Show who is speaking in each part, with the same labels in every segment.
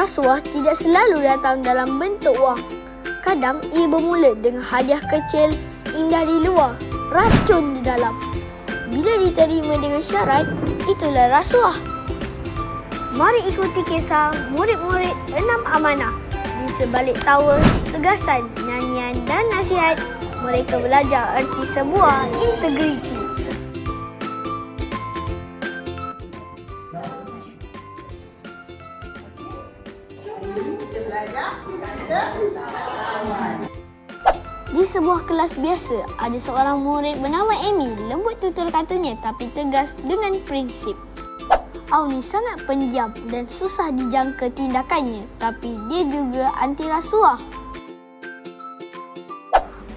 Speaker 1: Rasuah tidak selalu datang dalam bentuk wang. Kadang ia bermula dengan hadiah kecil, indah di luar, racun di dalam. Bila diterima dengan syarat, itulah rasuah. Mari ikuti kisah murid-murid enam amanah. Di sebalik tawa, tegasan, nyanyian dan nasihat, mereka belajar erti sebuah integriti. Di sebuah kelas biasa, ada seorang murid bernama Amy. Lembut tutur katanya tapi tegas dengan prinsip. Auni sangat pendiam dan susah dijangka tindakannya tapi dia juga anti rasuah.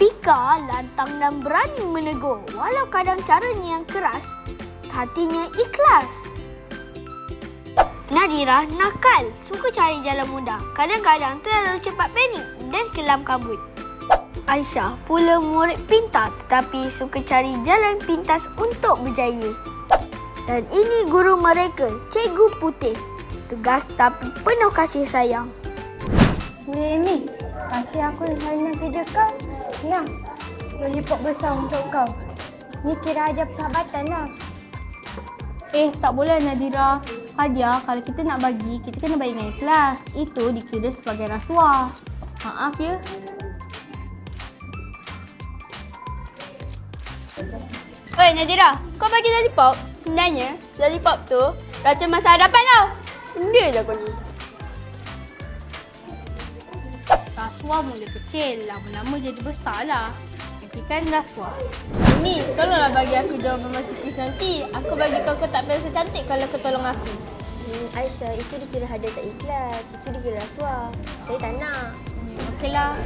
Speaker 1: Pika lantang dan berani menegur walau kadang caranya yang keras, hatinya ikhlas. Nadira nakal, suka cari jalan mudah. Kadang-kadang terlalu cepat panik dan kelam kabut. Aisyah pula murid pintar tetapi suka cari jalan pintas untuk berjaya. Dan ini guru mereka, Cikgu Putih. Tegas tapi penuh kasih sayang.
Speaker 2: Mimi, kasih aku hanya kerja kau. Nah, lollipop besar untuk kau. Ni kira ajar persahabatan lah.
Speaker 3: Eh, tak boleh Nadira. Hadiah kalau kita nak bagi, kita kena bagi dengan ikhlas. Itu dikira sebagai rasuah. Maaf ya.
Speaker 4: Oi Nadira, kau bagi lollipop. Sebenarnya, lollipop tu racun masa hadapan tau. Benda je kau ni.
Speaker 3: Rasuah mula kecil, lama-lama jadi besar lah. Nanti kan rasuah.
Speaker 4: Ni, tolonglah bagi aku jawapan masa kuis nanti. Aku bagi kau kotak pensel cantik kalau kau tolong aku.
Speaker 5: Hmm, Aisyah, itu dikira hadiah tak ikhlas. Itu dikira rasuah. Saya tak nak.
Speaker 4: Hmm, Okeylah.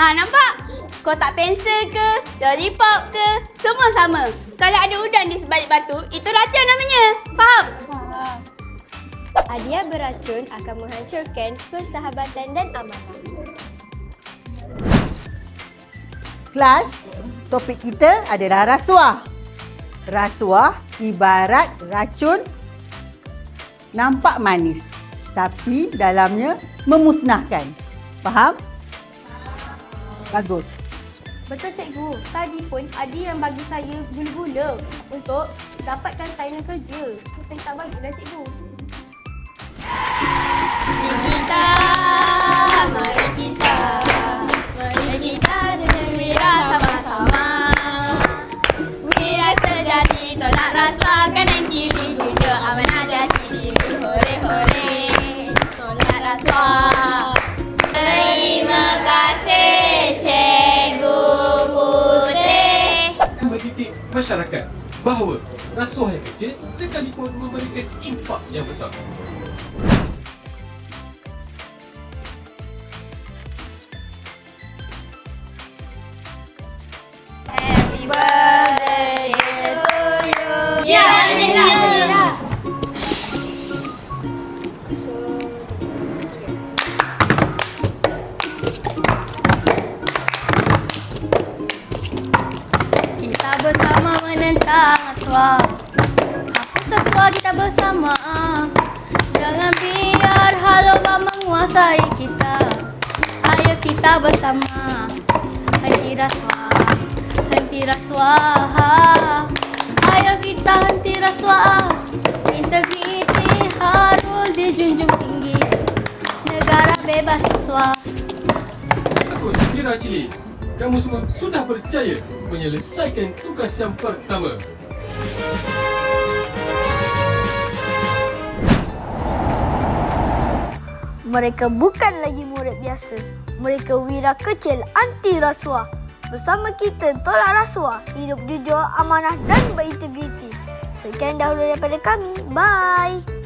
Speaker 4: Ha, nampak? Kotak pensel ke, lollipop ke, semua sama. Kalau ada udang di sebalik batu, itu racun namanya. Faham?
Speaker 5: Hadiah beracun akan menghancurkan persahabatan dan amanah.
Speaker 6: Kelas, topik kita adalah rasuah. Rasuah ibarat racun nampak manis tapi dalamnya memusnahkan. Faham? Bagus.
Speaker 3: Betul cikgu. Tadi pun ada yang bagi saya gula-gula untuk dapatkan tayangan kerja. So, saya tak bagilah cikgu.
Speaker 4: Kita, Terima kasih Cikgu Putih.
Speaker 7: mendidik masyarakat bahawa rasuah yang kecil sekalipun memberikan impak yang besar.
Speaker 3: Hapus rasuah kita bersama. Jangan biar haluan menguasai kita. Ayo kita bersama. Henti rasuah. Henti rasuah. Ayo kita henti rasuah. Integriti harus dijunjung tinggi. Negara bebas rasuah.
Speaker 7: Aku sekira Cili, kamu semua sudah berjaya menyelesaikan tugas yang pertama.
Speaker 1: Mereka bukan lagi murid biasa. Mereka wira kecil anti rasuah. Bersama kita tolak rasuah, hidup jujur, amanah dan berintegriti. Sekian dahulu daripada kami. Bye.